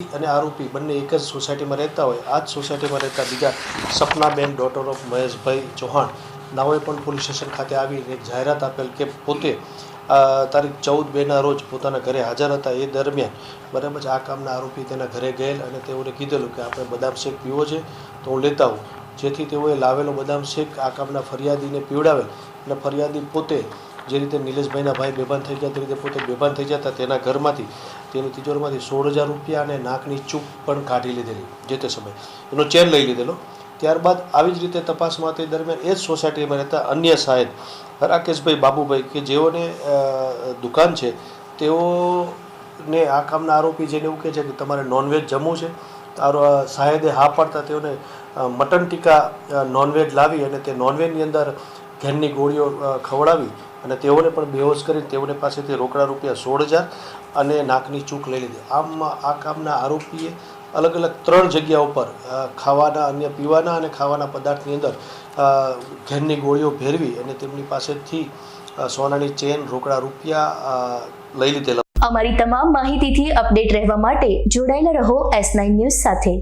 અને આરોપી બંને એક જ સોસાયટીમાં રહેતા હોય. આ જ સોસાયટીમાં રહેતા બીજા સપનાબેન ડોટર ઓફ મહેશભાઈ ચૌહાણ, નાઓએ પણ પોલીસ સ્ટેશન ખાતે આવીને એક જાહેરાત આપેલ કે પોતે તારીખ ચૌદ બેના રોજ પોતાના ઘરે હાજર હતા. એ દરમિયાન બરાબર આ કામના આરોપી તેના ઘરે ગયેલ અને તેઓને કીધેલું કે આપણે બદામ શેક પીવો છે તો હું લેતા આવું. જેથી તેઓએ લાવેલો બદામ શેક આ કામના ફરિયાદીને પીવડાવેલ અને ફરિયાદી પોતે જે રીતે નિલેશભાઈના ભાઈ બેભાન થઈ ગયા તે રીતે પોતે બેભાન થઈ જતા તેના ઘરમાંથી તેની તિજોરીમાંથી સોળ હજાર રૂપિયા અને નાકની ચૂપ પણ કાઢી લીધેલી જે તે સમયે. એનો ચેન લઈ લીધેલો. ત્યારબાદ આવી જ રીતે તપાસમાં તે દરમિયાન એ જ સોસાયટીમાં રહેતા અન્ય સાહેબ રાકેશભાઈ બાબુભાઈ કે જેઓને દુકાન છે, તેઓને આ કામના આરોપી જેને એવું કહે છે કે તમારે નોનવેજ જમવું છે. સાહેબે હા પાડતા તેઓને મટન ટીકા નોનવેજ લાવી અને તે નોનવેજની અંદર ઘેનની ગોળીઓ ખવડાવી અને તેઓને પણ બેહોશ કરી તેઓને પાસેથી રોકડા રૂપિયા સોળ હજાર અને નાકની ચૂક લઈ લીધી. આમ, આ કામના આરોપીએ અલગ અલગ ત્રણ જગ્યા ઉપર ખાવાના, અન્ય પીવાના અને ખાવાના પદાર્થની અંદર ઘેરની ગોળીઓ ભેરવી અને તેમની પાસેથી સોનાની ચેન, રોકડા રૂપિયા લઈ લીધેલા. અમારી તમામ માહિતીથી અપડેટ રહેવા માટે જોડાયેલા રહો એસ નાઇન ન્યૂઝ સાથે.